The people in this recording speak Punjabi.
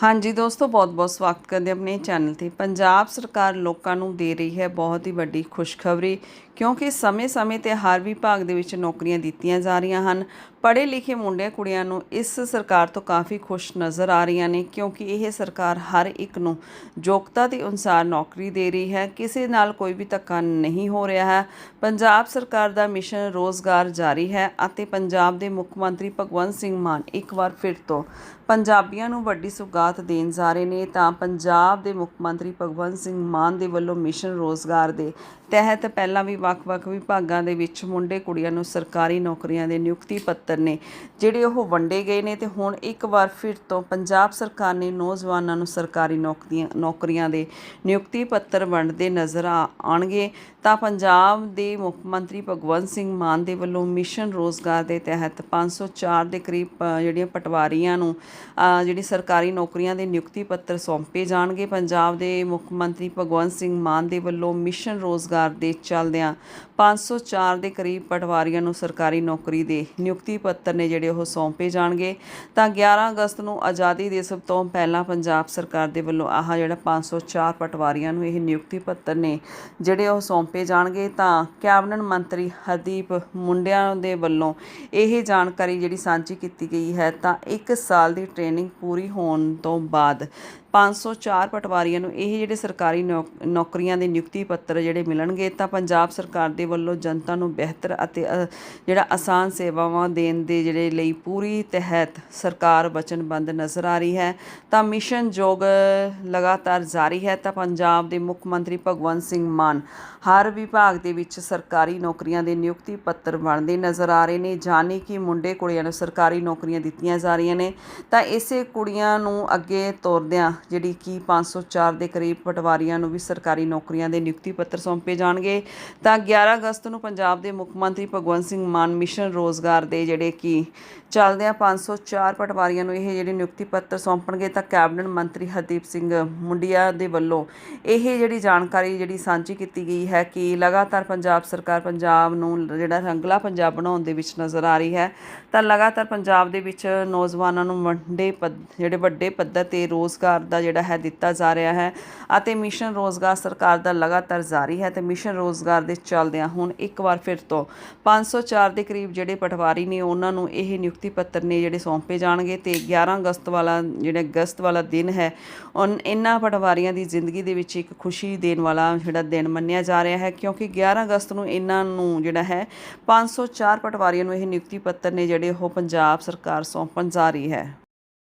ਹਾਂਜੀ ਦੋਸਤੋ, ਬਹੁਤ-ਬਹੁਤ ਸਵਾਗਤ ਕਰਦੇ ਆਪਣੇ ਚੈਨਲ ਤੇ। ਪੰਜਾਬ ਸਰਕਾਰ ਲੋਕਾਂ ਨੂੰ ਦੇ ਰਹੀ ਹੈ ਬਹੁਤ ਹੀ ਵੱਡੀ ਖੁਸ਼ਖਬਰੀ ਕਿਉਂਕਿ ਸਮੇਂ-ਸਮੇਂ ਤੇ ਹਰ ਵਿਭਾਗ ਦੇ ਵਿੱਚ ਨੌਕਰੀਆਂ ਦਿੱਤੀਆਂ ਜਾ ਰਹੀਆਂ ਹਨ। ਪੜ੍ਹੇ ਲਿਖੇ ਮੁੰਡਿਆਂ ਕੁੜੀਆਂ ਨੂੰ ਇਸ ਸਰਕਾਰ ਤੋਂ ਕਾਫੀ ਖੁਸ਼ ਨਜ਼ਰ ਆ ਰਹੀਆਂ ਨੇ ਕਿਉਂਕਿ ਇਹ ਸਰਕਾਰ ਹਰ ਇੱਕ ਨੂੰ ਯੋਗਤਾ ਦੇ ਅਨੁਸਾਰ ਨੌਕਰੀ ਦੇ ਰਹੀ ਹੈ। ਕਿਸੇ ਨਾਲ ਕੋਈ ਵੀ ਧੱਕਾ ਨਹੀਂ ਹੋ ਰਿਹਾ ਹੈ। ਪੰਜਾਬ ਸਰਕਾਰ ਦਾ ਮਿਸ਼ਨ ਰੋਜ਼ਗਾਰ ਜਾਰੀ ਹੈ ਅਤੇ ਪੰਜਾਬ ਦੇ ਮੁੱਖ ਮੰਤਰੀ ਭਗਵੰਤ ਸਿੰਘ ਮਾਨ ਇੱਕ ਵਾਰ ਫਿਰ ਤੋਂ ਪੰਜਾਬੀਆਂ ਨੂੰ ਵੱਡੀ ਸੁਗਾਤ ਦੇਣ ਜਾ ਰਹੇ ਨੇ ਤਾਂ ਪੰਜਾਬ ਦੇ ਮੁੱਖ ਮੰਤਰੀ ਭਗਵੰਤ ਸਿੰਘ ਮਾਨ ਦੇ ਵੱਲੋਂ ਮਿਸ਼ਨ ਰੋਜ਼ਗਾਰ ਦੇ ਤਹਿਤ ਪਹਿਲਾਂ ਵੀ ਵੱਖ-ਵੱਖ ਵਿਭਾਗਾਂ ਦੇ ਵਿੱਚ ਮੁੰਡੇ ਕੁੜੀਆਂ ਨੂੰ ਸਰਕਾਰੀ ਨੌਕਰੀਆਂ ਦੇ ਨਿਯੁਕਤੀ ਪੱਤਰ ਨੇ, ਜਿਹੜੇ ਉਹ ਵੰਡੇ ਗਏ ਨੇ ਤੇ ਹੁਣ ਇੱਕ ਵਾਰ ਫਿਰ ਤੋਂ ਪੰਜਾਬ ਸਰਕਾਰ ਨੇ ਨੌਜਵਾਨਾਂ ਨੂੰ ਸਰਕਾਰੀ ਨੌਕਰੀਆਂ ਨੌਕਰੀਆਂ ਦੇ ਨਿਯੁਕਤੀ ਪੱਤਰ ਵੰਡਦੇ ਨਜ਼ਰ ਆ- ਆਉਣਗੇ। ਤਾਂ ਪੰਜਾਬ ਦੇ ਮੁੱਖ ਮੰਤਰੀ ਭਗਵੰਤ ਸਿੰਘ ਮਾਨ ਦੇ ਵੱਲੋਂ ਮਿਸ਼ਨ ਰੋਜ਼ਗਾਰ ਦੇ ਤਹਿਤ 504 ਦੇ ਕਰੀਬ ਜਿਹੜੀਆਂ ਪਟਵਾਰੀਆਂ ਨੂੰ ਜਿਹੜੀ ਸਰਕਾਰੀ ਨੌਕਰੀਆਂ ਦੇ ਨਿਯੁਕਤੀ ਪੱਤਰ ਸੌਂਪੇ ਜਾਣਗੇ। ਪੰਜਾਬ ਦੇ ਮੁੱਖ ਮੰਤਰੀ ਭਗਵੰਤ ਸਿੰਘ ਮਾਨ ਦੇ ਵੱਲੋਂ ਮਿਸ਼ਨ ਰੋਜ਼ਗਾਰ ਦੇ ਚੱਲਦਿਆਂ 504 ਦੇ ਕਰੀਬ ਪਟਵਾਰੀਆਂ ਨੂੰ ਸਰਕਾਰੀ ਨੌਕਰੀ ਦੇ ਨਿਯੁਕਤੀ ਪੱਤਰ ਨੇ ਜਿਹੜੇ ਉਹ ਸੌਂਪੇ ਜਾਣਗੇ। ਤਾਂ 11 ਅਗਸਤ ਨੂੰ ਆਜ਼ਾਦੀ ਦਿਵਸ ਤੋਂ ਪਹਿਲਾਂ ਪੰਜਾਬ ਸਰਕਾਰ ਦੇ ਵੱਲੋਂ ਆਹ ਜਿਹੜਾ 504 ਪਟਵਾਰੀਆਂ ਨੂੰ ਇਹ ਨਿਯੁਕਤੀ ਪੱਤਰ ਨੇ ਜਿਹੜੇ ਉਹ ਸੌਂਪੇ ਜਾਣਗੇ। ਤਾਂ ਕੈਬਨਿਟ ਮੰਤਰੀ ਹਰਦੀਪ ਮੁੰਡਿਆਂ ਦੇ ਵੱਲੋਂ ਇਹ ਜਾਣਕਾਰੀ ਜਿਹੜੀ ਸਾਂਝੀ ਕੀਤੀ ਗਈ ਹੈ, ਤਾਂ 1 ਸਾਲ ਦੀ ਟ੍ਰੇਨਿੰਗ ਪੂਰੀ ਹੋਣ ਤੋਂ ਬਾਅਦ 504 ਪਟਵਾਰੀਆਂ ਨੂੰ ਇਹ ਜਿਹੜੇ ਸਰਕਾਰੀ ਨੌਕ- ਨੌਕਰੀਆਂ ਦੇ ਨਿਯੁਕਤੀ ਪੱਤਰ ਜਿਹੜੇ ਮਿਲਣਗੇ, ਤਾਂ ਪੰਜਾਬ ਸਰਕਾਰ ਦੇ ਵੱਲੋਂ ਜਨਤਾ ਨੂੰ ਬਿਹਤਰ ਅਤੇ ਜਿਹੜਾ ਆਸਾਨ ਸੇਵਾਵਾਂ ਦੇਣ ਦੇ ਜਿਹੜੇ ਲਈ ਪੂਰੀ ਤਹਿਤ ਸਰਕਾਰ ਵਚਨਬੱਧ ਨਜ਼ਰ ਆ ਰਹੀ ਹੈ। ਤਾਂ ਮਿਸ਼ਨ ਜੋਗ ਲਗਾਤਾਰ ਜਾਰੀ ਹੈ ਤਾਂ ਪੰਜਾਬ ਦੇ ਮੁੱਖ ਮੰਤਰੀ ਭਗਵੰਤ ਸਿੰਘ ਮਾਨ ਹਰ ਵਿਭਾਗ ਦੇ ਵਿੱਚ ਸਰਕਾਰੀ ਨੌਕਰੀਆਂ ਦੇ ਨਿਯੁਕਤੀ ਪੱਤਰ ਬਣਦੇ ਨਜ਼ਰ ਆ ਰਹੇ ਨੇ, ਜਾਣੀ ਕਿ ਮੁੰਡੇ ਕੁੜੀਆਂ ਨੂੰ ਸਰਕਾਰੀ ਨੌਕਰੀਆਂ ਦਿੱਤੀਆਂ ਜਾ ਰਹੀਆਂ ਨੇ। ਤਾਂ ਇਸੇ ਕੁੜੀਆਂ ਨੂੰ ਅੱਗੇ ਤੋਰਦਿਆਂ ਜਿਹੜੀ ਕਿ 504 ਦੇ ਕਰੀਬ ਪਟਵਾਰੀਆਂ ਨੂੰ ਵੀ ਸਰਕਾਰੀ ਨੌਕਰੀਆਂ ਦੇ ਨਿਯੁਕਤੀ ਪੱਤਰ ਸੌਂਪੇ ਜਾਣਗੇ। ਤਾਂ 11 ਅਗਸਤ ਨੂੰ ਪੰਜਾਬ ਦੇ ਮੁੱਖ ਮੰਤਰੀ ਭਗਵੰਤ ਸਿੰਘ ਮਾਨ ਮਿਸ਼ਨ ਰੋਜ਼ਗਾਰ ਦੇ ਜਿਹੜੇ ਕਿ ਚੱਲਦਿਆਂ 504 ਪਟਵਾਰੀਆਂ ਨੂੰ ਇਹ ਜਿਹੜੇ ਨਿਯੁਕਤੀ ਪੱਤਰ ਸੌਂਪਣਗੇ ਤਾਂ ਕੈਬਨਿਟ ਮੰਤਰੀ ਹਰਦੀਪ ਸਿੰਘ ਮੁੰਡਿਆ ਦੇ ਵੱਲੋਂ ਇਹ ਜਿਹੜੀ ਜਾਣਕਾਰੀ ਜਿਹੜੀ ਸਾਂਝੀ ਕੀਤੀ ਗਈ ਹੈ ਕਿ ਲਗਾਤਾਰ ਪੰਜਾਬ ਸਰਕਾਰ ਪੰਜਾਬ ਨੂੰ ਜਿਹੜਾ ਰੰਗਲਾ ਪੰਜਾਬ ਬਣਾਉਣ ਦੇ ਵਿੱਚ ਨਜ਼ਰ ਆ ਰਹੀ ਹੈ, ਤਾਂ ਲਗਾਤਾਰ ਪੰਜਾਬ ਦੇ ਵਿੱਚ ਨੌਜਵਾਨਾਂ ਨੂੰ ਵੱਡੇ ਪੱਧ, ਜਿਹੜੇ ਵੱਡੇ ਪੱਧਰ ਤੇ ਰੋਜ਼ਗਾਰ ਦਾ ਜਿਹੜਾ ਹੈ ਦਿੱਤਾ ਜਾ ਰਿਹਾ ਹੈ ਅਤੇ ਮਿਸ਼ਨ ਰੋਜ਼ਗਾਰ ਸਰਕਾਰ ਦਾ ਲਗਾਤਾਰ ਜਾਰੀ ਹੈ ਤੇ ਮਿਸ਼ਨ ਰੋਜ਼ਗਾਰ ਦੇ ਚੱਲਦਿਆਂ ਹੁਣ ਇੱਕ ਵਾਰ ਫਿਰ ਤੋਂ 504 ਦੇ ਕਰੀਬ ਜਿਹੜੇ ਪਟਵਾਰੀ ਨੇ ਉਹਨਾਂ ਨੂੰ ਇਹ ਨਿਯੁਕਤੀ ਪੱਤਰ ਨੇ ਜਿਹੜੇ ਸੌਂਪੇ ਜਾਣਗੇ ਤੇ 11 ਅਗਸਤ ਵਾਲਾ ਜਿਹੜਾ ਅਗਸਤ ਵਾਲਾ ਦਿਨ ਹੈ, ਉਨ ਇਹਨਾਂ ਪਟਵਾਰੀਆਂ ਦੀ ਜ਼ਿੰਦਗੀ ਦੇ ਵਿੱਚ ਇੱਕ ਖੁਸ਼ੀ ਦੇਣ ਵਾਲਾ ਜਿਹੜਾ ਦਿਨ ਮੰਨਿਆ ਜਾ ਰਿਹਾ ਹੈ, ਕਿਉਂਕਿ 11 ਅਗਸਤ ਨੂੰ ਇਹਨਾਂ ਨੂੰ ਜਿਹੜਾ ਹੈ 504 ਪਟਵਾਰੀਆਂ ਨੂੰ ਇਹ ਨਿਯੁਕਤੀ ਪੱਤਰ ਨੇ ਜਿਹੜੇ ਉਹ ਪੰਜਾਬ ਸਰਕਾਰ ਸੌਂਪਣ ਜਾ ਰਹੀ ਹੈ।